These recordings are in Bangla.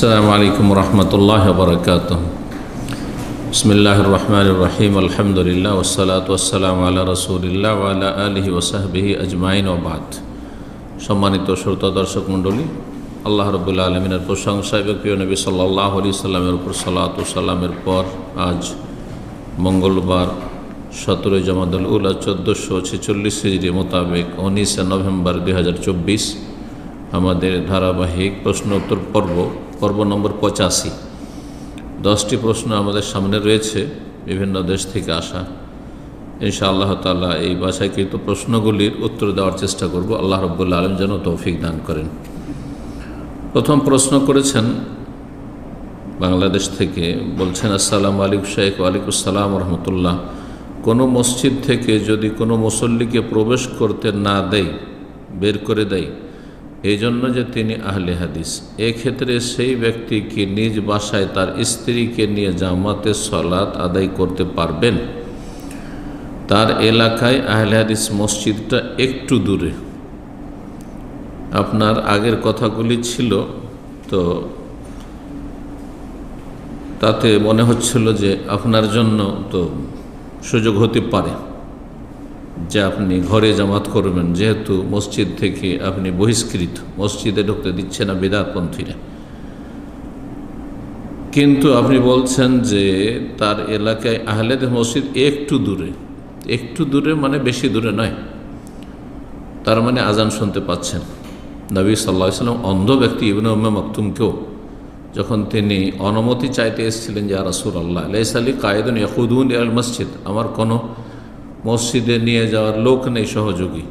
السلام عليكم ورحمة الله وبركاته بسم الله الرحمن الرحيم الحمد لله والصلاة والسلام على رسول الله وعلى آله وصحبه أجمعين وبعد সম্মানিত শ্রোতা দর্শক মণ্ডলী আল্লাহ রবুল্লা আলমিনের প্রশংসা এবং প্রিয় নবী সাল্লাহ আলি সাল্লামের উপর সালাত সাল্লামের পর আজ মঙ্গলবার সতেরোই জামাদুল উল্লাহ চোদ্দোশো ছেচল্লিশ হিজড়ি মোতাবেক উনিশে নভেম্বর দুই আমাদের ধারাবাহিক প্রশ্ন উত্তর পর্ব পর্ব নম্বর পঁচাশি। দশটি প্রশ্ন আমাদের সামনে রয়েছে, বিভিন্ন দেশ থেকে আসা। ইনশা আল্লাহ তালা এই বাসায়কৃত প্রশ্নগুলির উত্তর দেওয়ার চেষ্টা করব। আল্লাহ রব্বুল্লা আলম যেন তৌফিক দান করেন। প্রথম প্রশ্ন করেছেন, বাংলাদেশ থেকে বলছেন, আসসালাম আলিক শেখ ওয়ালিকুসাল্লাম রহমতুল্লাহ। কোনো মসজিদ থেকে যদি কোনো মুসল্লিকে প্রবেশ করতে না দেয়, বের করে দেয় এই জন্য যে তিনি আহলে হাদিস, এক্ষেত্রে সেই ব্যক্তি কি নিজ বাসায় তার স্ত্রীকে নিয়ে জামাতে সলাৎ আদায় করতে পারবেন? তার এলাকায় আহলে হাদিস মসজিদটা একটু দূরে। আপনার আগের কথাগুলি ছিল, তো তাতে মনে হচ্ছিল যে আপনার জন্য তো সুযোগ হতে পারে। যে আপনি ঘরে জামাত করবেন, যেহেতু মসজিদ থেকে আপনি বহিষ্কৃত, মসজিদে ঢুকতে দিচ্ছে না বেদাতপন্থীরা। কিন্তু আপনি বলছেন যে তার এলাকায় আহলেদের মসজিদ একটু দূরে। একটু দূরে মানে বেশি দূরে নয়। তার মানে আজান শুনতে পাচ্ছেন। নবী সাল্লা সাল্লাম অন্ধ ব্যক্তি ইবনে মকতুমকেও যখন তিনি অনুমতি চাইতে এসেছিলেন যে রাসুল আল্লাহ আলাইস আলী কায়দুন ইয়াকুদুন আল মসজিদ, আমার কোনো মসজিদে নিয়ে যাওয়ার লোক নেই সহযোগী।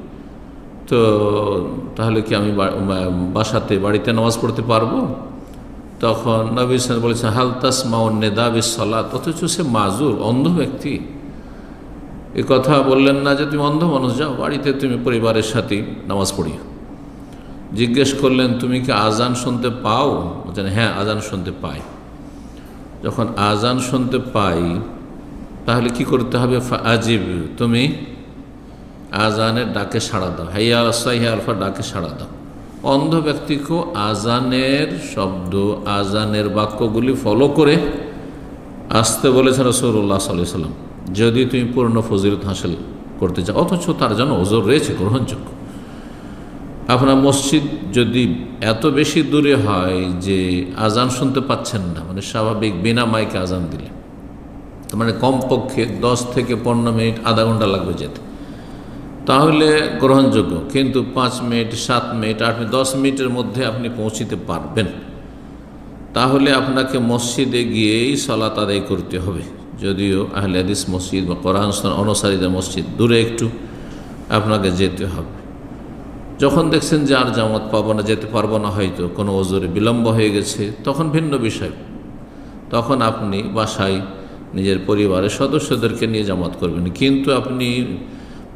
তো তাহলে কি আমি বাসাতে, বাড়িতে নামাজ পড়তে পারব? তখন নবী সাল বলেছেন হালতাস মাউন নেদাবি সলাত অথচ সে মাজুর, অন্ধ ব্যক্তি। এ কথা বললেন না যে তুমি অন্ধ মানুষ, যাও বাড়িতে তুমি পরিবারের সাথে নামাজ পড়িও। জিজ্ঞেস করলেন, তুমি কি আজান শুনতে পাও? বলছেন হ্যাঁ আজান শুনতে পাই। যখন আজান শুনতে পাই তাহলে কি করতে হবে? আজিব তুমি আজানের ডাকে সাড়া দাও। হাইয়া আলসা হিয়া আলফা ডাকে সাড়া দাও। অন্ধ ব্যক্তিকেও আজানের শব্দ আজানের বাক্যগুলি ফলো করে আসতে বলেছেন রসৌল্লাহ সাল্লাহ সাল্লাম। যদি তুমি পূর্ণ ফজিলত হাসিল করতে চাও, অথচ তার জন্য ওজোর রয়েছে, গ্রহণযোগ্য। আপনার মসজিদ যদি এত বেশি দূরে হয় যে আজান শুনতে পাচ্ছেন না মানে স্বাভাবিক বিনা মাইকে আজান দিলে। মানে কমপক্ষে দশ থেকে পনেরো মিনিট আধা ঘণ্টা লাগবে যেতে। তাহলে গ্রহণযোগ্য, কিন্তু পাঁচ মিনিট, সাত মিনিট, আট মিনিট, দশ মিনিটের মধ্যে আপনি পৌঁছিতে পারবেন। তাহলে আপনাকে মসজিদে গিয়েই সলাত আদায় করতে হবে। যদিও আহলে হাদিস মসজিদ বা কোরআন অনুসারীদের মসজিদ দূরে একটু, আপনাকে যেতে হবে। যখন দেখছেন যে আর জামাত পাবো না, যেতে পারব না হয়তো, কোনো ওজোরে বিলম্ব হয়ে গেছে, তখন ভিন্ন বিষয়। তখন আপনি বাসায় নিজের পরিবারের সদস্যদেরকে নিয়ে জামাত করবেন। কিন্তু আপনি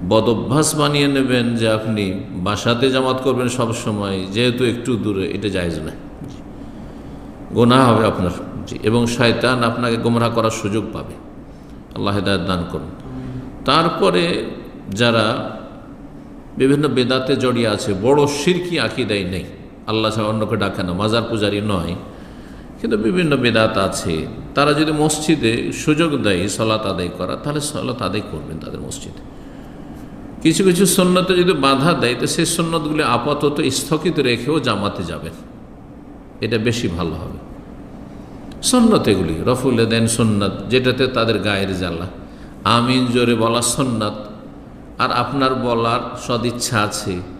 বদভ্যাস বানিয়ে নেবেন যে আপনি বাসাতে জামাত করবেন সব সময়, যেহেতু একটু দূরে, এটা জায়জ না গোনা হবে আপনার। এবং শয়তান আপনাকে গোমরা করার সুযোগ পাবে। আল্লাহ হেদায়ত দান করুন। তারপরে যারা বিভিন্ন বেদাতে জড়িয়ে আছে, বড় সিরকি আকিদাই নেই। আল্লাহ ছাড়া অন্যকে ডাকে না, মাজার পূজারি নয়। কিন্তু বিভিন্ন বেদাত আছে। তারা যদি মসজিদে সুযোগ দেয় সলাত আদায় করা তাহলে সলাত আদায় করবেন তাদের মসজিদে। কিছু কিছু সন্ন্যতে যদি বাধা দেয়, তো সেই সন্ন্যতগুলি আপাতত স্থগিত রেখেও জামাতে যাবেন। এটা বেশি ভালো হবে। সন্ন্যত এগুলি, রফুল দেন সন্ন্যত যেটাতে তাদের গায়ের জ্বালা। আমিন জোরে বলা সন্ন্যত আর আপনার বলার সদিচ্ছা আছে।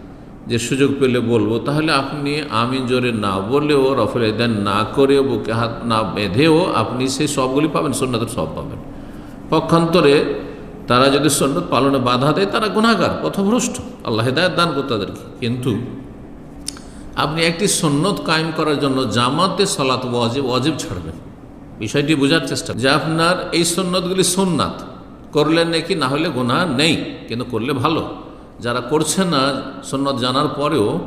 যে সুযোগ পেলে বলব, তাহলে আপনি আমি জোরে না বলেও রফল দেন না করেও, বুকে হাত না বেঁধেও আপনি সেই সবগুলি পাবেন সন্ন্যতের সব পাবেন। পক্ষান্তরে তারা যদি সন্ন্যত পালনে বাধা দেয়, তারা গুণাগার পথভ্রষ্ট। আল্লাহ হেদায়ত দান করতে তাদেরকে। কিন্তু আপনি একটি সন্ন্যত কায়েম করার জন্য জামাতে সলাত ওয়াজিব ওয়াজিব ছাড়বেন। বিষয়টি বোঝার চেষ্টা যে আপনার এই সন্ন্যতগুলি সোননাথ করলে নাকি, না হলে গুণা নেই, কিন্তু করলে ভালো। যারা করছে না সন্ন্যত জানার পরেও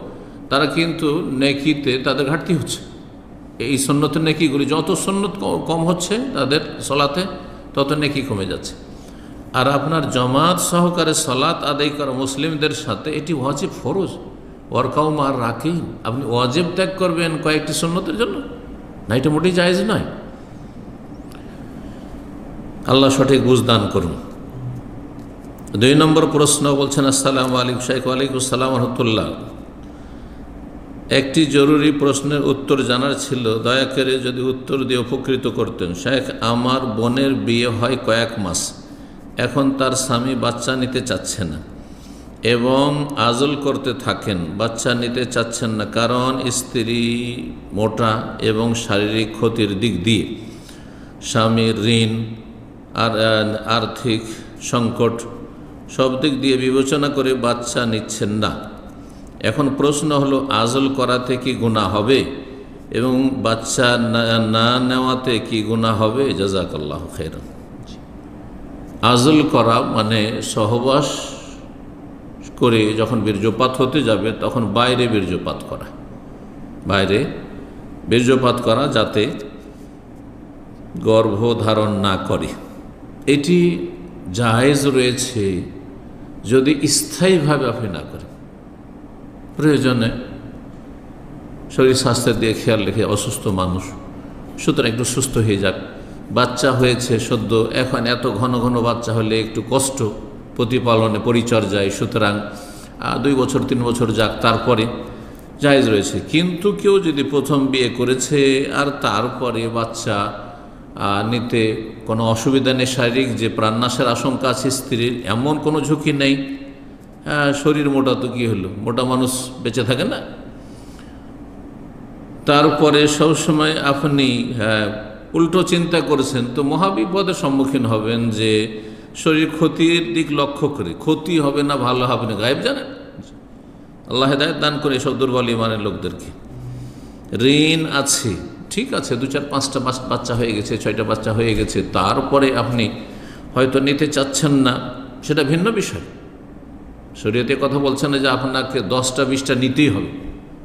তারা কিন্তু নেকিতে তাদের ঘাটতি হচ্ছে। এই সন্ন্যতের নেকিগুলি যত সন্ন্যত কম হচ্ছে তাদের সলাতে তত নেকি কমে যাচ্ছে। আর আপনার জমাত সহকারে সলাত আদায় করা মুসলিমদের সাথে এটি ওয়াজিব ফরজ। ওয়ার্কাউ মার রাখেই আপনি ওয়াজিব ত্যাগ করবেন কয়েকটি সন্ন্যতের জন্য। না, এটা মোটেই জায়জ নয়। আল্লাহ সঠিক বুঝদান করুন। দুই নম্বর প্রশ্ন বলছেন, আসসালাম আলিক শাইক আলাইকুম সালাম রহমতুল্লাহ। একটি জরুরি প্রশ্নের উত্তর জানার ছিল, দয়া করে যদি উত্তর দিয়ে উপকৃত করতেন। শেখ আমার বোনের বিয়ে হয় কয়েক মাস। এখন তার স্বামী বাচ্চা নিতে চাচ্ছে না এবং আজল করতে থাকেন। বাচ্চা নিতে চাচ্ছেন না কারণ স্ত্রী মোটা এবং শারীরিক ক্ষতির দিক দিয়ে। স্বামীর ঋণ আর আর্থিক সংকট সব দিক দিয়ে বিবেচনা করে বাচ্চা নিচ্ছেন না। এখন প্রশ্ন হলো, আজল করাতে কি গুণা হবে এবং বাচ্চা না নেওয়াতে কি গুণা হবে? জাজাকাল্লাহ খের আজল করা মানে সহবাস করে যখন বীর্যপাত হতে যাবে, তখন বাইরে বীর্যপাত করা। বাইরে বীর্যপাত করা যাতে গর্ভধারণ না করে। এটি জায়েজ রয়েছে যদি স্থায়ীভাবে আপনি না করেন, প্রয়োজনে শরীর স্বাস্থ্যের দিয়ে খেয়াল রেখে অসুস্থ মানুষ, সুতরাং একটু সুস্থ হয়ে যাক। বাচ্চা হয়েছে সদ্য, এখন এত ঘন ঘন বাচ্চা হলে একটু কষ্ট, প্রতিপালনে পরিচর্যায়। সুতরাং দুই বছর, তিন বছর যাক, তারপরে জায়জ রয়েছে। কিন্তু কেউ যদি প্রথম বিয়ে করেছে আর তারপরে বাচ্চা নিতে কোনো অসুবিধা নেই, শারীরিক যে প্রাণনাশের আশঙ্কা আছে স্ত্রীর, এমন কোনো ঝুঁকি নেই। শরীর মোটা তো কী হলো? মোটা মানুষ বেঁচে থাকে না? তারপরে সবসময় আপনি হ্যাঁ উল্টো চিন্তা করেছেন, তো মহাবিপদের সম্মুখীন হবেন যে শরীর ক্ষতির দিক লক্ষ্য করে। ক্ষতি হবে না, ভালো হবে না, গায়েব জানেন? আল্লাহ হেদায়ত দান করে এসব দুর্বল ইমানের লোকদেরকে। ঋণ আছে ঠিক আছে, দু চার পাঁচটা বাচ্চা হয়ে গেছে, ছয়টা বাচ্চা হয়ে গেছে, তারপরে আপনি হয়তো নিতে চাচ্ছেন না, সেটা ভিন্ন বিষয়। শরীয়তে কথা বলছেন না যে আপনাকে দশটা, বিশটা নিতেই হবে।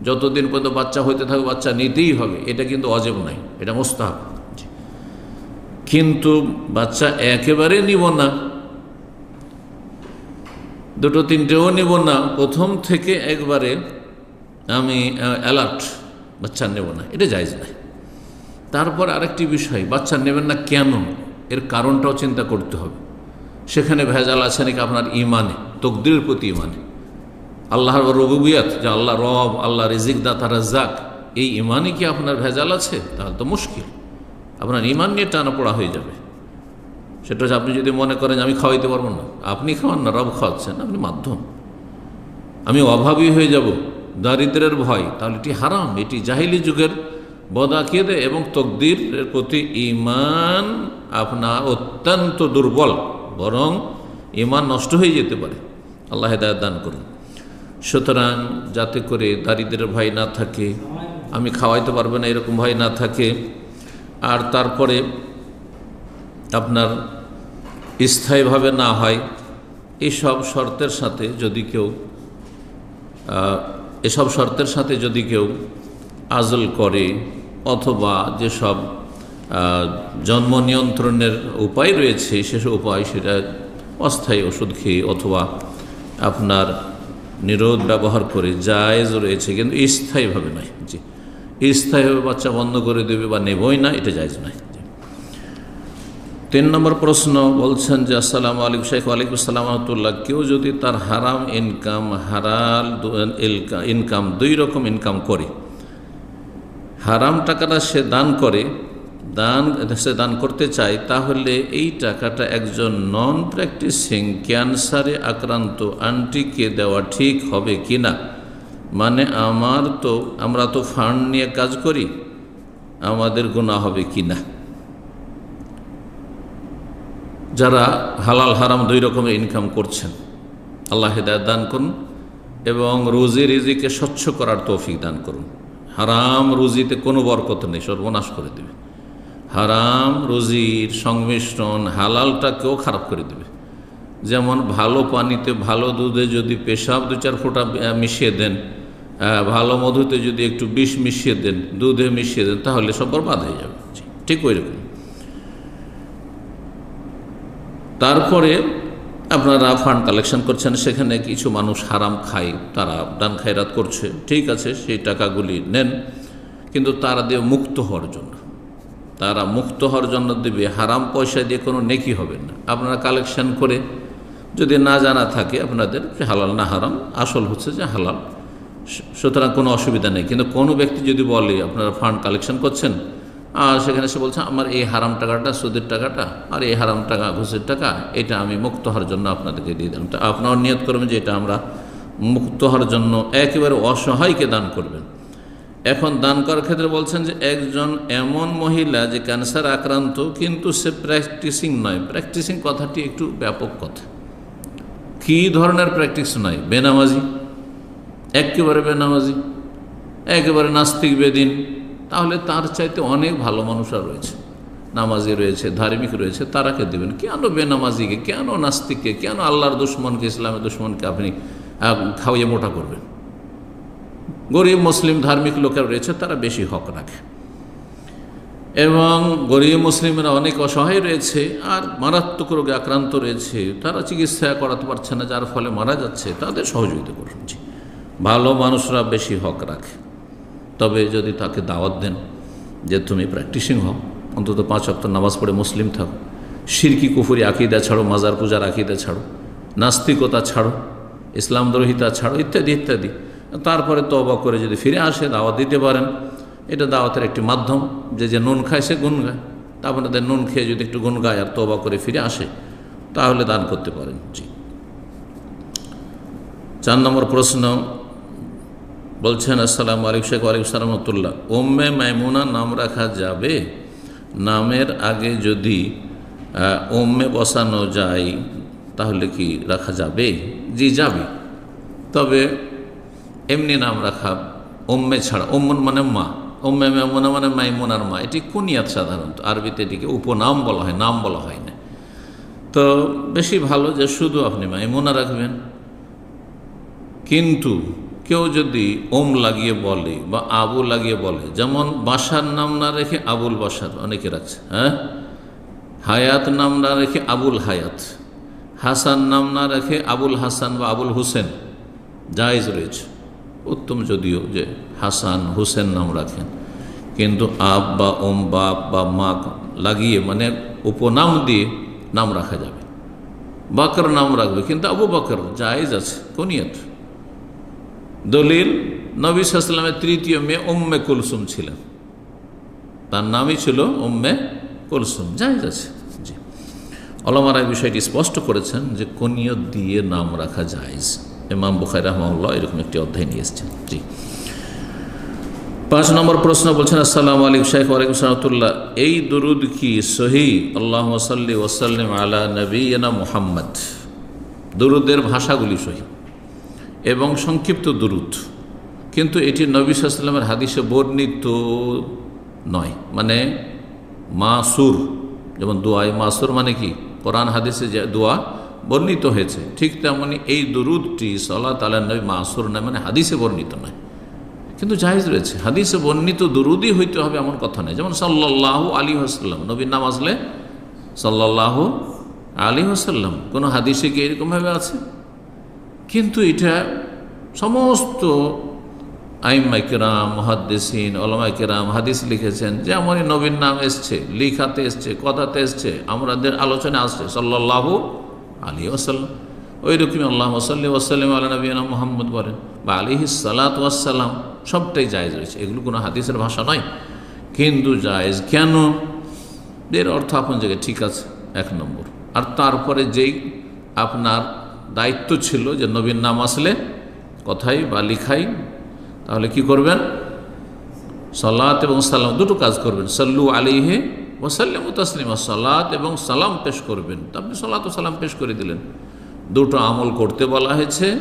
যতদিন পর্যন্ত বাচ্চা হইতে থাকবে, বাচ্চা নিতেই হবে, এটা কিন্তু অজেব নাই এটা মোস্তাহাব। কিন্তু বাচ্চা একেবারে নিব না, দুটো, তিনটেও নিব না, প্রথম থেকে একবারে আমি অ্যালার্ট বাচ্চা নেব না, এটা যাইজ নাই তারপর আরেকটি বিষয়, বাচ্চা নেবেন না কেন? এর কারণটাও চিন্তা করতে হবে। সেখানে ভেজাল আছে নাকি আপনার ইমানে, তকদিরের প্রতি ইমানে? আল্লাহর রবুবিয়াত, যে আল্লাহ রব, আল্লাহ রিজিক দাতা রাজাক এই ইমানে কি আপনার ভেজাল আছে? তাহলে তো মুশকিল। আপনার ইমান নিয়ে টানা পড়া হয়ে যাবে। সেটা হচ্ছে আপনি যদি মনে করেন আমি খাওয়াইতে পারব না, আপনি খাওয়ান না, রব খাওয়াচ্ছেন, আপনি মাধ্যম। আমি অভাবী হয়ে যাব, দারিদ্রের ভয়, তাহলে এটি হারাম, এটি জাহিলি যুগের বদাকিদে এবং তকদিরের প্রতি ইমান আপনার অত্যন্ত দুর্বল, বরং ইমান নষ্ট হয়ে যেতে পারে। আল্লাহ হেদায়ত দান করুন। সুতরাং যাতে করে দারিদ্রের ভয় না থাকে, আমি খাওয়াইতে পারব না, এরকম ভয় না থাকে। আর তারপরে আপনার স্থায়ীভাবে না হয়, এসব শর্তের সাথে যদি কেউ এসব শর্তের সাথে যদি কেউ আজল করে অথবা যেসব জন্ম নিয়ন্ত্রণের উপায় রয়েছে, সেসব উপায় সেটা অস্থায়ী ওষুধ খেয়ে অথবা আপনার নিরোধ ব্যবহার করে জায়েজ রয়েছে, কিন্তু স্থায়ীভাবে নয়। জি। স্থায়ীভাবে বাচ্চা বন্ধ করে দেবে বা নেবই না, এটা জায়জ নয়। তিন নম্বর প্রশ্ন বলছেন যে, আসসালামু আলাইকুম শেখ ওয়ালাইকুম সালাম রহমতুল্লাহ। কেউ যদি তার হারাম ইনকাম, হারাল ইনকাম, দুই রকম ইনকাম করে হারাম টাকাটা সে দান করে, দান, সে দান করতে চায়, তাহলে এই টাকাটা একজন নন প্র্যাকটিসিং ক্যান্সারে আক্রান্ত আন্টিকে দেওয়া ঠিক হবে কি না? মানে আমার তো, আমরা তো ফান্ড নিয়ে কাজ করি, আমাদের গুণা হবে কি না? যারা হালাল হারাম দুই রকমের ইনকাম করছেন, আল্লাহ হেদায়ত দান করুন এবং রুজি রিজিকে স্বচ্ছ করার তৌফিক দান করুন। হারাম রুজিতে কোনো বরকত নেই, সর্বনাশ করে দেবে। হারাম রুজির সংমিশ্রণ হালালটাকেও খারাপ করে দেবে। যেমন ভালো পানিতে ভালো দুধে যদি পেশাব দু চার ফোঁটা মিশিয়ে দেন ভালো মধুতে যদি একটু বিষ মিশিয়ে দেন, দুধে মিশিয়ে দেন, তাহলে সব বরবাদ হয়ে যাবে। ঠিক ওই রকম। তারপরে আপনারা ফান্ড কালেকশন করছেন, সেখানে কিছু মানুষ হারাম খায়, তারা দান খায়রাত করছে, ঠিক আছে, সেই টাকাগুলি নেন, কিন্তু তারা দিয়ে মুক্ত হওয়ার জন্য। তারা মুক্ত হওয়ার জন্য দেবে, হারাম পয়সা দিয়ে কোনো নেকি হবে না। আপনারা কালেকশন করে যদি না জানা থাকে আপনাদের হালাল না হারাম, আসল হচ্ছে যে হালাল। সুতরাং কোনো অসুবিধা নেই। কিন্তু কোনো ব্যক্তি যদি বলে আপনারা ফান্ড কালেকশন করছেন সেখানে সে বলছে, আমার এই হারাম টাকাটা, সুদের টাকাটা আর এই হারাম টাকা, ঘুষের টাকা, এটা আমি মুক্ত হওয়ার জন্য আপনাদেরকে দিয়ে দিলাম। তা আপনার নিয়ত করবেন যে এটা আমরা মুক্ত হওয়ার জন্য একেবারে অসহায়কে দান করবেন। এখন দান করার ক্ষেত্রে বলছেন যে একজন এমন মহিলা যে ক্যান্সার আক্রান্ত, কিন্তু সে প্র্যাকটিসিং নয়। প্র্যাকটিসিং কথাটি একটু ব্যাপক কথা। কী ধরনের প্র্যাকটিস নয়? বেনামাজি। একেবারে বেনামাজি। একেবারে নাস্তিক বেদিন। তাহলে তার চাইতে অনেক ভালো মানুষরা রয়েছে। নামাজি রয়েছে ধার্মিক রয়েছে তারাকে দেবেন? কেন বেনামাজিকে কেন নাস্তিককে কেন আল্লাহর দুশ্মনকে ইসলামের দুশ্মনকে আপনি আহ, খাওয়িয়ে মোটা করবেন? গরিব মুসলিম ধার্মিক লোকের রয়েছে তারা বেশি হক রাখে। এবং গরিব মুসলিমরা অনেক অসহায় রয়েছে আর মারাত্মক রোগে আক্রান্ত রয়েছে তারা চিকিৎসা করাতে পারছে না যার ফলে মারা যাচ্ছে তাদের সহযোগিতা করুন। ভালো মানুষরা বেশি হক রাখে। তবে যদি তাকে দাওয়াত দেন যে তুমি প্র্যাকটিসিং হও, অন্তত পাঁচ অক্ট নামাজ পড়ে মুসলিম থাকো। সিরকি কুফুরি, আকিদা ছাড়ো, মাজার, পূজার আকিদা ছাড়ো, নাস্তিকতা ছাড়ো, ইসলাম দ্রোহিতা ছাড়ো, ইত্যাদি ইত্যাদি। তারপরে তবা করে যদি ফিরে আসে, দাওয়াত দিতে পারেন। এটা দাওয়াতের একটি মাধ্যম। যে যে নুন খায়, সে গুণ গায় তা আপনাদের নুন খেয়ে যদি একটু গুণ গায় আর তবা করে ফিরে আসে, তাহলে দান করতে পারেন। জি। চার নম্বর প্রশ্ন বলছেন, আসসালামু আলাইকুম শেখ, ওয়ালাইকুম সালামতুল্লাহ ওম্মে মাইমুনা নাম রাখা যাবে? নামের আগে যদি ওম্মে বসানো যায়, তাহলে কি রাখা যাবে? জি, যাবে। তবে এমনি নাম রাখা ওম্মে ছাড়া ওম্মন মানে মা ওম্মে মেমুনা মানে মাইমুনার মা। এটি কুনিয়াত সাধারণত, আরবিতে এটিকে উপনাম বলা হয়, নাম বলা হয় না। তো বেশি ভালো যে শুধু আপনি মাইমুনা রাখবেন। কিন্তু কেউ যদি ওম লাগিয়ে বলে বা আবু লাগিয়ে বলে, যেমন বাসার নাম না রেখে আবুল বাসার, অনেকে রাখছে হ্যাঁ? হায়াত নাম না রেখে আবুল হায়াত, হাসান নাম না রেখে আবুল হাসান বা আবুল হুসেন, জায়েজ রয়েছে। উত্তম যদিও যে হাসান হুসেন নাম রাখেন। কিন্তু আব বা ওম, বাপ বা মা লাগিয়ে মানে উপনাম দিয়ে নাম রাখা যাবে। বাকর নাম রাখবে, কিন্তু আবু বাকর জায়েজ আছে কোনিয়ত দলিল, নবী সাল্লামের তৃতীয় মেয়ে উম্মে কুলসুম ছিলেন। তার নামই ছিল উম্মে কুলসুম। জায়েজ আছে জি। অলমারা বিষয়টি স্পষ্ট করেছেন যে কনিয়ত দিয়ে নাম রাখা জায়েজ। ইমাম বুখাই রহমাউল্লাহ এরকম একটি অধ্যায় নিয়ে এসেছেন। জি। পাঁচ নম্বর প্রশ্ন বলছেন, আসসালামু আলাইকুম শেখ ওয়ালাইকুম সালামতুল্লাহ এই দরুদ কি সহি? আল্লাহ সাল্লি ওসাল্লিম আলা নবীনা মুহাম্মদ। দরুদের ভাষাগুলি সহি। এবং সংক্ষিপ্ত দুরুদ। কিন্তু এটি নবী সাল্লামের হাদিসে বর্ণিত নয়। মানে মাসুর, যেমন দোয়াই মাসুর মানে কি? কোরআন হাদিসে যে দোয়া বর্ণিত হয়েছে, ঠিক তেমনি এই দুরুদটি সলাত আল্লাহ নবী মাসুর নয় মানে হাদিসে বর্ণিত নয়। কিন্তু জাহেজ রয়েছে, হাদিসে বর্ণিত দুরুদই হইতে হবে এমন কথা নেই যেমন সাল্লাহ আলী হাসাল্লাম নবীর নাম আসলে সাল্লাহ আলী হাসাল্লাম কোনো হাদিসে কি এরকমভাবে আছে? কিন্তু এটা সমস্ত আইমাইকেরাম মহাদ্দেসিন ওলামাইকেরাম হাদিস লিখেছেন যেমনই নবীন নাম এসছে, লিখাতে এসছে, কথাতে এসছে আমাদের আলোচনা আসছে সাল্লাহ আলী ওসাল্লাম ওই রকমই আল্লাহ ওসাল্লি ওসাল্লাম আল্লাহ নবীনা মোহাম্মদ বলেন। বা আলিহি সালাত ওয়াসাল্লাম সবটাই জায়েজ রয়েছে, এগুলো কোনো হাদিসের ভাষা নয়। কিন্তু জায়েজ কেন? এর অর্থ আপনার জায়গায় ঠিক আছে, এক নম্বর। আর তারপরে যেই আপনার দায়িত্ব ছিল যে নবীন নাম আসলে কথাই বা লিখাই, তাহলে কি করবেন? সালাত এবং সালাম, দুটো কাজ করবেন। সাল্লু আলিহে ওসাল্লাম তাসলিমা, সালাত এবং সালাম পেশ করবেন। আপনি সালাত ও সালাম পেশ করে দিলেন। দুটো আমল করতে বলা হয়েছে,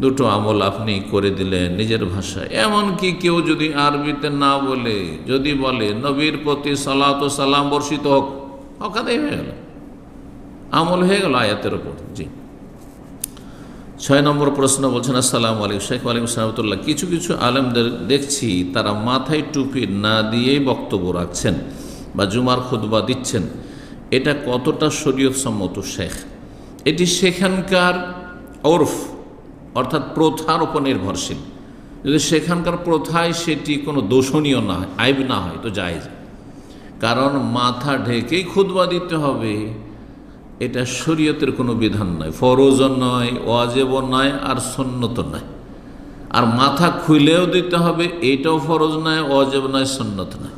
দুটো আমল আপনি করে দিলেন নিজের ভাষায়। এমনকি কেউ যদি আরবিতে না বলে, যদি বলে, নবীর প্রতি সালাত ও সালাম বর্ষিত হোক অকাদাই হয়ে গেল। আমল হয়ে গেল আয়াতের ওপর। জি। ছয় নম্বর প্রশ্ন বলছেন, আসসালাম আলাইকুম, শেখ আলিম সালামতুল্লাহ কিছু কিছু আলেমদের দেখছি, তারা মাথায় টুপি না দিয়েই বক্তব্য রাখছেন বা জুমার খুদবা দিচ্ছেন। এটা কতটা শরীয়ত সম্মত শেখ? এটি সেখানকার ওরফ, অর্থাৎ প্রথার উপর নির্ভরশীল। যদি সেখানকার প্রথায় সেটি কোনো দোষণীয় না হয়, আইব না হয়, তো যায় কারণ মাথা ঢেকেই খুদবা দিতে হবে। এটা শরীয়তের কোনো বিধান নয়। ফরজও নয়, ওয়াজেবও নয়, আর সন্ন্যত নয়। আর মাথা খুলেও দিতে হবে, এটাও ফরজ নয় অজেব নয় সন্ন্যত নয়।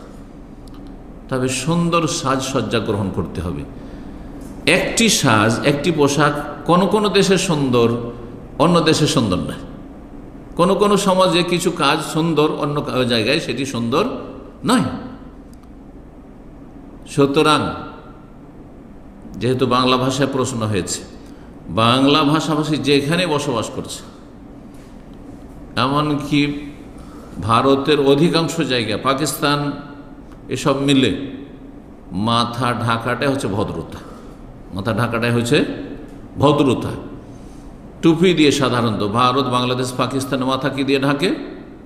তবে সুন্দর সাজসজ্জা গ্রহণ করতে হবে। একটি সাজ, একটি পোশাক কোন কোন দেশে সুন্দর, অন্য দেশে সুন্দর নয়। কোন কোন সমাজে কিছু কাজ সুন্দর, অন্য জায়গায় সেটি সুন্দর নয়। সুতরাং যেহেতু বাংলা ভাষায় প্রশ্ন হয়েছে, বাংলা ভাষাভাষী যেখানে বসবাস করছে, এমনকি ভারতের অধিকাংশ জায়গা, পাকিস্তান, এসব মিলে মাথা ঢাকাটাই হচ্ছে ভদ্রতা। মাথা ঢাকাটাই হচ্ছে ভদ্রতা। টুপি দিয়ে সাধারণত ভারত, বাংলাদেশ পাকিস্তানের মাথা কি দিয়ে ঢাকে?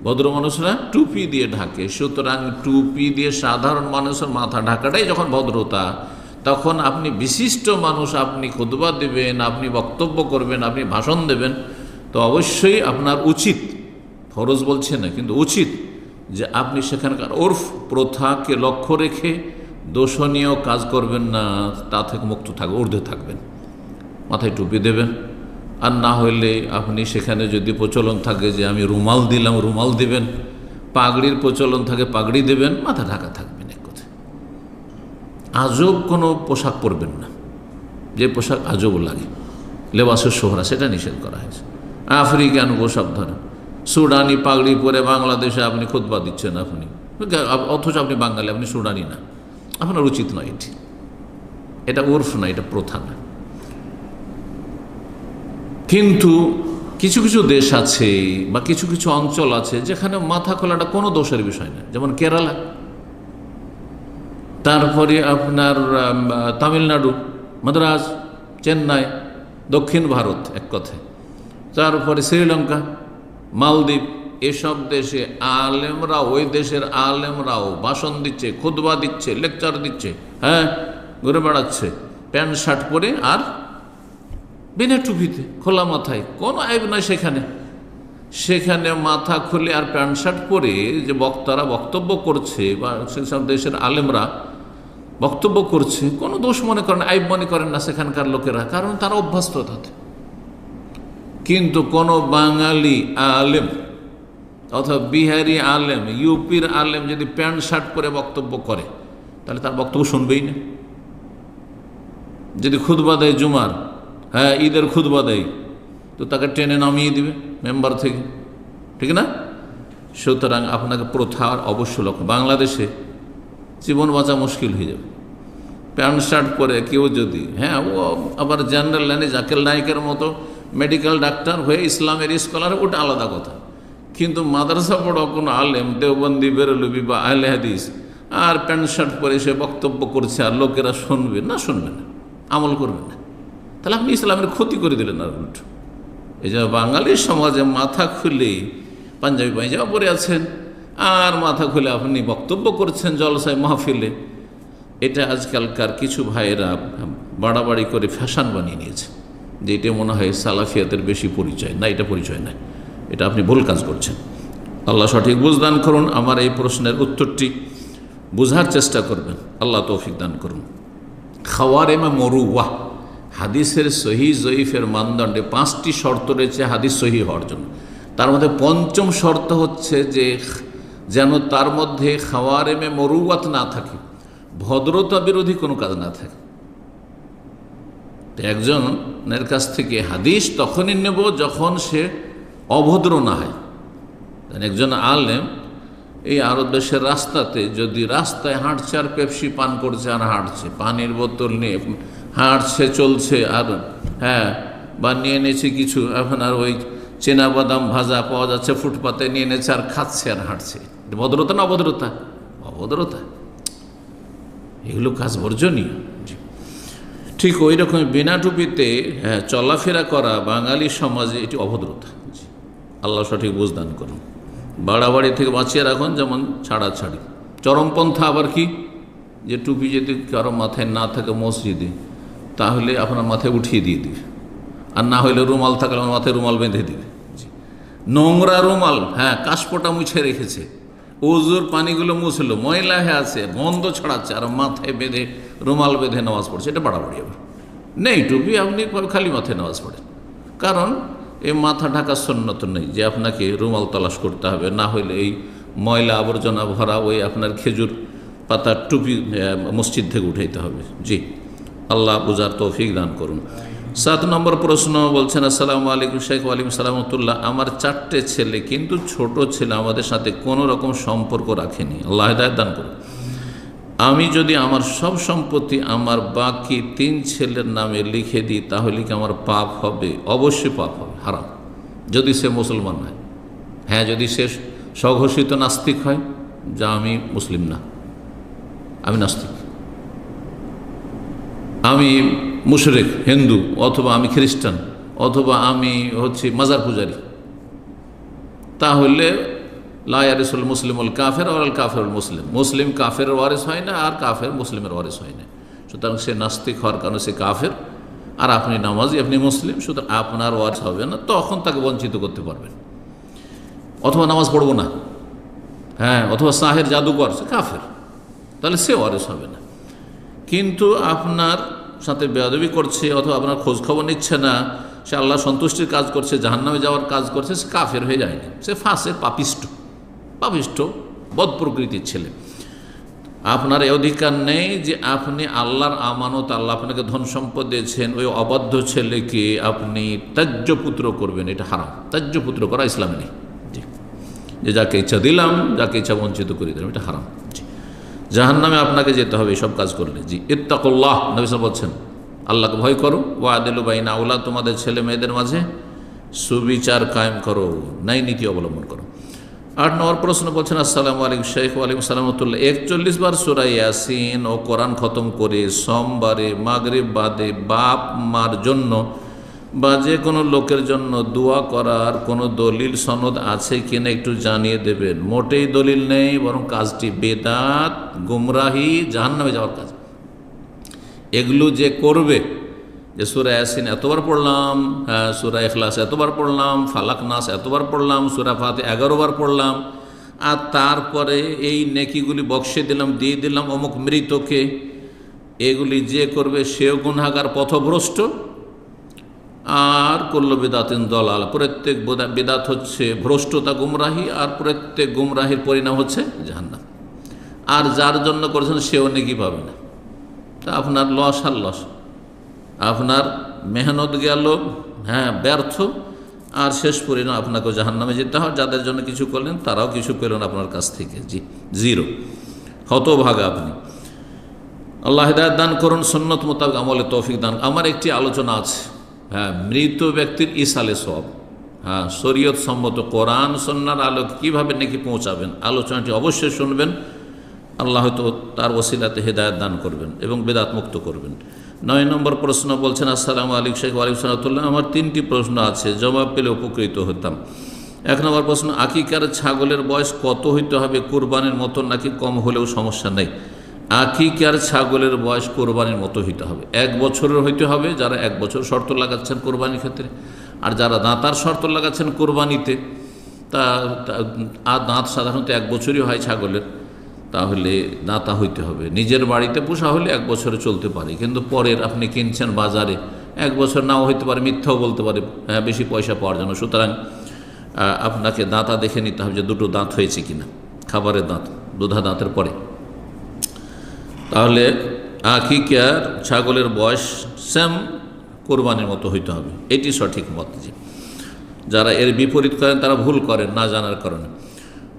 ভদ্র মানুষরা টুপি দিয়ে ঢাকে। সুতরাং টুপি দিয়ে সাধারণ মানুষের মাথা ঢাকাটাই যখন ভদ্রতা তখন আপনি বিশিষ্ট মানুষ, আপনি খুদবা দেবেন, আপনি বক্তব্য করবেন, আপনি ভাষণ দেবেন, তো অবশ্যই আপনার উচিত, ফরজ বলছে না, কিন্তু উচিত যে আপনি সেখানকার ওরফ প্রথাকে লক্ষ্য রেখে দোষণীয় কাজ করবেন না, তা থেকে মুক্ত থাকবে ঊর্ধ্বে থাকবেন। মাথায় টুপি দেবেন। আর না হইলে আপনি সেখানে যদি প্রচলন থাকে যে আমি রুমাল দিলাম, রুমাল দিবেন, পাগড়ির প্রচলন থাকে, পাগড়ি দেবেন, মাথা ঢাকা কথা আজব কোনো পোশাক পরবেন না। যে পোশাক আজব লাগে। লেবাসের সোহরা, সেটা নিষেধ করা হয়েছে। আফ্রিকান পোশাক ধরেন সুডানি পাগড়ি পরে বাংলাদেশে আপনি খুদবা দিচ্ছেন আপনি। অথচ আপনি বাঙালি, আপনি সুডানি না। আপনার উচিত নয় এটি। এটা ওরফ না এটা প্রথা না কিন্তু কিছু কিছু দেশ আছে বা কিছু কিছু অঞ্চল আছে যেখানে মাথা খোলাটা কোনো দোষের বিষয় না। যেমন কেরালা। তারপরে আপনার তামিলনাড়ু, মাদ্রাজ, চেন্নাই, দক্ষিণ ভারত এক কথায়। তারপরে শ্রীলঙ্কা, মালদ্বীপ, এসব দেশে আলেমরা ওই দেশের আলেমরাও ভাষণ দিচ্ছে খুদবা দিচ্ছে, লেকচার দিচ্ছে হ্যাঁ ঘুরে বেড়াচ্ছে। প্যান্ট, শার্ট পরে আর বিনা টুপিতে, খোলা মাথায়, কোনো আইব নয় সেখানে। সেখানে মাথা খুলে আর প্যান্ট, শার্ট পরে যে বক্তারা বক্তব্য করছে বা সেসব দেশের আলেমরা বক্তব্য করছে, কোনো দোষ মনে করেন, আইব মনে করেন না সেখানকার লোকেরা, কারণ তারা অভ্যস্ত তাতে কিন্তু কোনো বাঙালি আলেম অথবা বিহারি আলেম, ইউপির আলেম যদি প্যান্ট, শার্ট পরে বক্তব্য করে, তাহলে তার বক্তব্য শুনবেই না। যদি খুদবা দেয় জুমার হ্যাঁ ঈদের খুদবা দেয়, তো তাকে টেনে নামিয়ে দিবে মেম্বার থেকে। ঠিক না? সুতরাং আপনাকে প্রথার অবশ্য লক্ষ্য। বাংলাদেশে জীবন বাঁচা মুশকিল হয়ে যাবে। প্যান্ট শার্ট পরে কেউ যদি হ্যাঁ ও আবার জেনারেল লাইনে জাকের নায়কের মতো মেডিকেল ডাক্তার হয়ে ইসলামের স্কলার ওটা আলাদা কথা। কিন্তু মাদ্রাসা পড়ো কোনো আলেম, দেওবন্দি, বেরলবি বা আহলে হাদিস, আর প্যান্ট শার্ট পরে সে বক্তব্য করছে আর লোকেরা শুনবে, না শুনবে না, আমল করবে না। তাহলে আপনি ইসলামের ক্ষতি করে দিলেন আর উল্টো। এই যে বাঙালির সমাজে মাথা খুলে পাঞ্জাবি পাঞ্জাবা পরে আছেন আর মাথা খুলে আপনি বক্তব্য করছেন জলসায় মাহফিলে। এটা আজকালকার কিছু ভাইয়েরা বাড়াবাড়ি করে ফ্যাশন বানিয়ে নিয়েছে। যে এটা মনে হয় সালাফিয়াতের বেশি পরিচয়। না, এটা পরিচয় নয়। এটা আপনি ভুল কাজ করছেন। আল্লাহ সঠিক বুঝদান করুন। আমার এই প্রশ্নের উত্তরটি বোঝার চেষ্টা করবেন। আল্লাহ তৌফিক দান করুন। খাওয়ার এমা মরুওয়াহ হাদিসের সহি জয়ীফের মানদণ্ডে পাঁচটি শর্ত রয়েছে হাদিস সহি হওয়ার জন্য। তার মধ্যে পঞ্চম শর্ত হচ্ছে যে যেন তার মধ্যে খাওয়ার এমে মরুয়াত না থাকে, ভদ্রতা বিরোধী কোনো কাজ না থাকে। একজনের কাছ থেকে হাদিস তখনই নেব যখন সে অভদ্র না হয়। একজন আলেম এই আরব দেশের রাস্তাতে যদি রাস্তায় হাঁটছে আর পেপসি পান করছে আর হাঁটছে, পানির বোতল নিয়ে হাঁটছে, চলছে, আর হ্যাঁ বা নিয়ে নিয়েছে কিছু, এখন আর ওই চেনা বাদাম ভাজা পাওয়া যাচ্ছে ফুটপাতে, নিয়ে এনেছে আর খাচ্ছে আর হাঁটছে। ভদ্রতা না অভদ্রতা? অভদ্রতা। এগুলো কাজ বর্জনীয়। ঠিক ওই রকম বিনা টুপিতে হ্যাঁ চলাফেরা করা বাঙালি সমাজে এটি অভদ্রতা। আল্লাহ সঠিক বুঝদান করুন। বাড়াবাড়ি থেকে বাঁচিয়ে রাখুন যেমন ছাড়া ছাড়াছাড়ি। চরমপন্থা আবার কি? যে টুপি যদি কারও মাথায় না থাকে মসজিদে, তাহলে আপনার মাথায় উঠিয়ে দিয়ে দিবে। আর না হলে রুমাল থাকলে আমার মাথায় রুমাল বেঁধে দিবে। নোংরা রুমাল হ্যাঁ কাশপোটা মুছে রেখেছে। উজুর পানিগুলো মুছলো ময়লা হয়ে আছে, গন্ধ ছড়াচ্ছে, আর মাথায় বেঁধে রুমাল বেঁধে নামাজ পড়ছে। এটা বাড়াবাড়ি আবার। নেই টুপি, আপনি খালি মাথায় নামাজ পড়েন। কারণ এই মাথা ঢাকা সন্ন্যত নেই যে আপনাকে রুমাল তলাশ করতে হবে। না হলে এই ময়লা আবর্জনা ভরা ওই আপনার খেজুর পাতার টুপি মসজিদ থেকে উঠাইতে হবে। জি। আল্লাহ বুঝার তৌফিক দান করুন। সাত নম্বর প্রশ্ন বলছেন, আসসালামু আলাইকুম শেখ ওয়ালিম সালামতুল্লাহ আমার চারটে ছেলে কিন্তু ছোট ছেলে, আমাদের সাথে কোনো রকম সম্পর্ক রাখেনি। আল্লাহ দান করুন আমি যদি আমার সব সম্পত্তি আমার বাকি তিন ছেলের নামে লিখে দিই, তাহলে কি আমার পাপ হবে? অবশ্যই পাপ হবে। হারাম। যদি সে মুসলমান হয়। হ্যাঁ যদি সে স্বঘোষিত নাস্তিক হয়, যা আমি মুসলিম না। আমি নাস্তিক। আমি মুশরেক, হিন্দু, অথবা আমি খ্রিস্টান, অথবা আমি হচ্ছি মাজার পূজারি। তাহলে লায়ারিসুল মুসলিমুল কাফের আর কাফের মুসলিম। মুসলিম কাফের ওয়ারিস হয় না, আর কাফের মুসলিমের ওয়ারিস হয় না। সুতরাং সে নাস্তিক হওয়ার কারণে সে কাফের, আর আপনি নামাজি, আপনি মুসলিম, সুতরাং আপনার ওয়ারিস হবে না, তখন তাকে বঞ্চিত করতে পারবেন। অথবা নামাজ পড়ব না। হ্যাঁ অথবা সাহের জাদুকর, সে কাফের। তাহলে সে ওয়ারিস হবে না। কিন্তু আপনার সাথে বেয়াদবি করছে অথবা আপনার খোঁজ খবর নিচ্ছে না, সে আল্লাহ সন্তুষ্টির কাজ করছে, জাহান্নামে যাওয়ার কাজ করছে, সে কাফের হয়ে যায়নি। সে ফাঁসে পাপিষ্ট পাপিষ্ট, বদ প্রকৃতির ছেলে। আপনার এই অধিকার নেই যে আপনি আল্লাহর আমানত, আল্লাহ আপনাকে ধন সম্পদ দিয়েছেন, ওই অবাধ্য ছেলেকে আপনি ত্যায্য পুত্র করবেন, এটা হারাম। ত্যায্য পুত্র করা ইসলামে নেই। যে যাকে ইচ্ছা দিলাম, যাকে ইচ্ছা বঞ্চিত করে দিলাম, এটা হারাম। জাহান নামে আপনাকে যেতে হবে, সব কাজ করলে। জি, ইত্তাকুল্লাহ নবিসা বলছেন, আল্লাহকে ভয় করো ওয়াদিলু বাইনা আউলা, তোমাদের ছেলে মেয়েদের মাঝে সুবিচার কায়েম করো নাই নীতি অবলম্বন করো। আট নম্বর প্রশ্ন বলছেন, আসসালামু আলাইকুম শেখ ওয়ালাইকুম সালামতুল্লাহ একচল্লিশ বার সুরাই ইয়াসিন ও কোরআন খতম করে, সোমবারে, মাগরিব বাদে বাপ মার জন্য বা যে কোনো লোকের জন্য দোয়া করার কোনো দলিল, সনদ আছে কিনা একটু জানিয়ে দেবেন। মোটেই দলিল নেই, বরং কাজটি বেদাত, গুমরাহি, জাহান্নামে যাওয়ার কাজ। এগুলো যে করবে, যে সুরা ইয়াসিন এতবার পড়লাম হ্যাঁ সুরা এখলাস এতবার পড়লাম, ফালাক নাস এতবার পড়লাম, সুরা ফাতে এগারোবার পড়লাম, আর তারপরে এই নেকিগুলি বক্সে দিলাম, দিয়ে দিলাম অমুক মৃতকে, এগুলি যে করবে সেও গুনাগার পথভ্রষ্ট। আর করল বেদাতিন দলাল। প্রত্যেক বোদা- বেদাত হচ্ছে ভ্রষ্টতা গুমরাহি, আর প্রত্যেক গুমরাহির পরিণাম হচ্ছে জাহান্নাম। আর যার জন্য করেছেন সেও নেকি পাবে না। তা আপনার লস আর লস। আপনার মেহনত গেল হ্যাঁ ব্যর্থ, আর শেষ পরিণাম আপনাকেও জাহান্নামে যেতে হয়। যাদের জন্য কিছু করলেন, তারাও কিছু পেলেন আপনার কাছ থেকে। জি, জিরো। হতভাগা আপনি। আল্লাহ হিদায়ত দান করুন সন্ন্যত মোতাবেক আমলে তৌফিক দান। আমার একটি আলোচনা আছে। হ্যাঁ মৃত ব্যক্তির ইসালে সব হ্যাঁ শরীয়ত সম্মত কোরআন সন্ন্যার আলোক কীভাবে নাকি পৌঁছাবেন, আলোচনাটি অবশ্যই শুনবেন। আল্লাহ হয়তো তার ওসিলাতে হেদায়ত দান করবেন এবং বেদাত মুক্ত করবেন। নয় নম্বর প্রশ্ন বলছেন, আসসালামু আলিক শেখ আলিক সালাতুল্লাহ আমার তিনটি প্রশ্ন আছে, জবাব পেলে উপকৃত হতাম। এক নম্বর প্রশ্ন, আকিকার ছাগলের বয়স কত হইতে হবে? কোরবানির মতো নাকি কম হলেও সমস্যা নেই। আকিকার ছাগলের বয়স কোরবানির মতো হইতে হবে। এক বছরের হইতে হবে, যারা এক বছর শর্ত লাগাচ্ছেন কোরবানির ক্ষেত্রে। আর যারা দাঁতার শর্ত লাগাচ্ছেন কোরবানিতে, তা আর দাঁত সাধারণত এক বছরই হয় ছাগলের। তাহলে দাঁতা হইতে হবে। নিজের বাড়িতে পোষা হলে এক বছরে চলতে পারে। কিন্তু পরের আপনি কিনছেন বাজারে, এক বছর নাও হইতে পারে, মিথ্যাও বলতে পারে হ্যাঁ বেশি পয়সা পাওয়ার জন্য। সুতরাং আপনাকে দাঁতা দেখে নিতে হবে যে দুটো দাঁত হয়েছে কিনা। খাবারের দাঁত, দুধা দাঁতের পরে। তাহলে আকিকার ছাগলের বয়স স্যাম কোরবানির মতো হইতে হবে। এটি সঠিক মত জি। যারা এর বিপরীত করেন, তারা ভুল করেন, না জানার কারণে।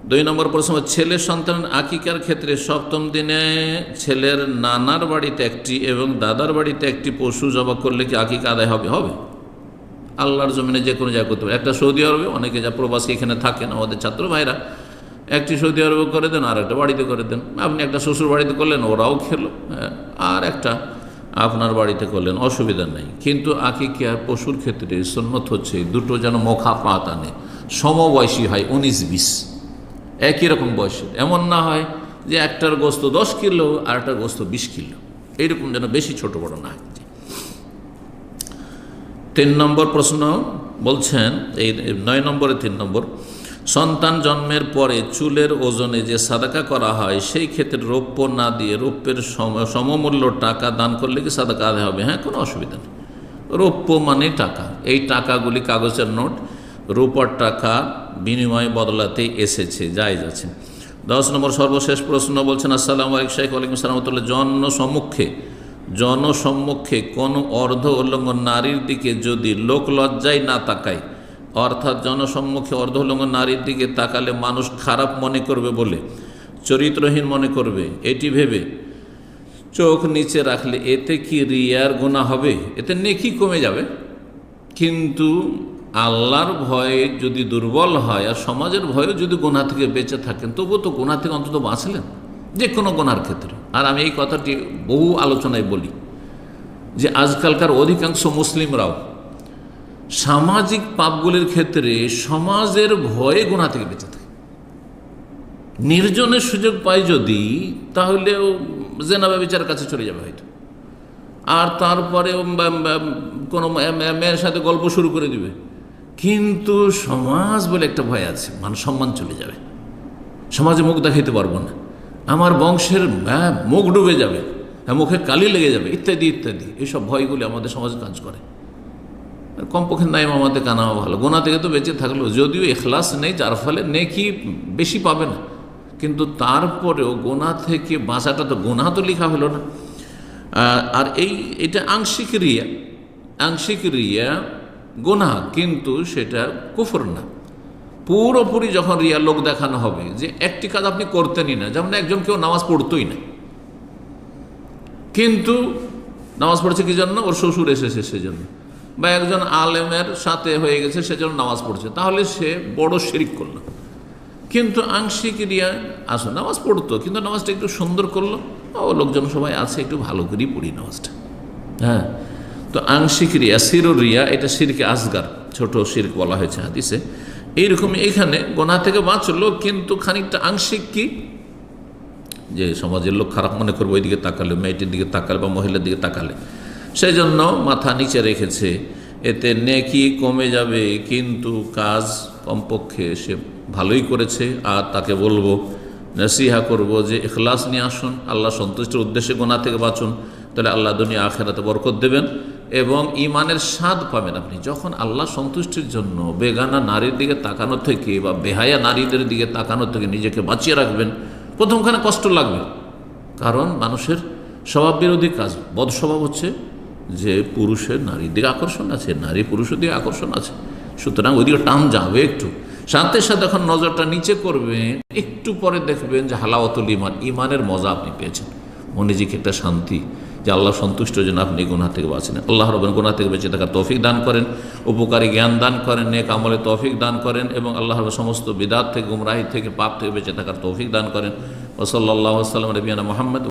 দুই নম্বর প্রশ্ন ছেলের সন্তান আকিকার ক্ষেত্রে সপ্তম দিনে ছেলের নানার বাড়িতে একটি এবং দাদার বাড়িতে একটি পশু জবা করলে কি আকিকা আদায় হবে? হবে। আল্লাহর জমিনে যে কোনো জায়গা করতে পারে। একটা সৌদি আরবে, অনেকে যা প্রবাসী এখানে থাকেন, আমাদের ছাত্র ভাইরা একটি সৌদি আরবে করে দেন আর একটা বাড়িতে করে দেন। আপনি একটা শ্বশুর বাড়িতে করলেন ওরাও খেলো হ্যাঁ, আর একটা আপনার বাড়িতে করলেন অসুবিধা নেই। কিন্তু আকিকিয়ার পশুর ক্ষেত্রে সন্ন্যত হচ্ছে দুটো যেন মোখা পাত আনে। সমবয়সী হয় উনিশ বিশ একই রকম বয়সের এমন না হয় যে একটার গোস্ত দশ কিলো আর একটার গোস্ত বিশ কিলো। এইরকম যেন বেশি ছোট বড় না তিন নম্বর প্রশ্ন বলছেন এই নয় নম্বরে তিন নম্বর সন্তান জন্মের পরে চুলের ওজনে যে সাদাকা করা হয়, সেই ক্ষেত্রে রৌপ্য না দিয়ে রৌপ্যের সম- সমমূল্য টাকা দান করলে কি সাদাকা আদায় হবে? হ্যাঁ কোনো অসুবিধা নেই। রৌপ্য মানে টাকা। এই টাকাগুলি কাগজের নোট, রূপার টাকা বিনিময় বদলাতে এসেছে জায়জ যাচ্ছে। দশ নম্বর সর্বশেষ প্রশ্ন বলছেন, আসসালাম আলাইকুম শাইখ আলাইকুম সালামতুল্লাহ জনসম্মুখে জনসম্মুখে কোনো অর্ধ উল্লঙ্ঘন নারীর দিকে যদি লোক লজ্জায় না তাকায় অর্থাৎ জনসম্মুখে অর্ধলঙ্গ নারীর দিকে তাকালে মানুষ খারাপ মনে করবে বলে, চরিত্রহীন মনে করবে, এটি ভেবে চোখ নিচে রাখলে এতে কি রিয়ার গুণা হবে? এতে নেকি কমে যাবে। কিন্তু আল্লাহর ভয়ে যদি দুর্বল হয় আর সমাজের ভয়ে যদি গোনা থেকে বেঁচে থাকেন, তবুও তো গোনা থেকে অন্তত বাঁচলেন, যে কোনো গোনার ক্ষেত্রে। আর আমি এই কথাটি বহু আলোচনায় বলি যে আজকালকার অধিকাংশ মুসলিমরাও সামাজিক পাপগুলির ক্ষেত্রে সমাজের ভয়ে গোনা থেকে বেঁচে থাকে। নির্জনের সুযোগ পায় যদি তাহলে ও জেনাবা বিচার কাছে চলে যাবে হয়তো। আর তারপরে কোনো মেয়ের সাথে গল্প শুরু করে দিবে। কিন্তু সমাজ বলে একটা ভয় আছে, মান সম্মান চলে যাবে। সমাজে মুখ দেখাইতে পারব না। আমার বংশের মুখ ডুবে যাবে, মুখে কালি লেগে যাবে, ইত্যাদি ইত্যাদি। এইসব ভয়গুলি আমাদের সমাজে কাজ করে। কমপক্ষে নাই আমাদের কানাও ভালো। গোনা থেকে তো বেঁচে থাকল। যদিও এখলাস নেই, যার ফলে নেকি বেশি পাবে না। কিন্তু তারপরেও গোনা থেকে বাঁচাটা তো গোনা তো লেখা হলো না। আর এই, এটা আংশিক রিয়া। আংশিক রিয়া গোনা, কিন্তু সেটা কুফর না। পুরোপুরি যখন রিয়া লোক দেখানো হবে যে একটি কাজ আপনি করতেনই না, যেমন একজন কেউ নামাজ পড়তোই না। কিন্তু নামাজ পড়ছে কি জন্য? ওর শ্বশুর এসেছে সেজন্য। বা একজন আলেমের সাথে হয়ে গেছে সেজন্য নামাজ পড়ছে, তাহলে সে বড় শিরিক করল। কিন্তু আংশিক রিয়া আসো নামাজ পড়তো, কিন্তু নামাজটা একটু সুন্দর করল। ও লোকজন সবাই আছে, একটু ভালো করেই পড়ি নামাজটা। হ্যাঁ তো আংশিক রিয়া, সিরো রিয়া, এটা সিরকে আসগার, ছোট সিরক বলা হয়েছে হাদিসে। এইরকম এখানে গোনা থেকে বাঁচলো, কিন্তু খানিকটা আংশিক কি? যে সমাজের লোক খারাপ মনে করব, ওইদিকে তাকালে, মেয়েটির দিকে তাকালে বা মহিলার দিকে তাকালে। সেই জন্য মাথা নিচে রেখেছে। এতে নেকি কমে যাবে, কিন্তু কাজ কমপক্ষে সে ভালোই করেছে। আর তাকে বলব, নসিহা করব যে এখলাস নিয়ে আসুন, আল্লাহ সন্তুষ্টির উদ্দেশ্যে গোনা থেকে বাঁচুন, তাহলে আল্লাহ দুনিয়া আখেরাতে বরকত দেবেন এবং ইমানের স্বাদ পাবেন আপনি। যখন আল্লাহ সন্তুষ্টির জন্য বেগানা নারীর দিকে তাকানো থেকে বা বেহায়া নারীদের দিকে তাকানো থেকে নিজেকে বাঁচিয়ে রাখবেন, প্রথমখানে কষ্ট লাগবে। কারণ মানুষের স্বভাব বিরোধী কাজ বদ স্বভাব হচ্ছে যে পুরুষের নারীর দিকে আকর্ষণ আছে, নারী পুরুষের দিকে আকর্ষণ আছে। সুতরাং ওইদিকে টান যাবে একটু। সাথে সাথে এখন নজরটা নিচে করবেন, একটু পরে দেখবেন যে হালাওয়াতুল ইমান ইমানের মজা আপনি পেয়েছেন। মনে যে একটা শান্তি, যে আল্লাহ সন্তুষ্ট যেন আপনি গুণা থেকে বাঁচেন। আল্লাহ রবেন গুণা থেকে বেঁচে থাকার তৌফিক দান করেন, উপকারী জ্ঞান দান করেন, নেক আমলে তৌফিক দান করেন এবং আল্লাহ রবের সমস্ত বিদাত থেকে, গুমরাহি থেকে, পাপ থেকে বেঁচে থাকার তৌফিক দান করেন। ওসল্লাহ সাল্লাম রবিয়ানা মোহাম্মদ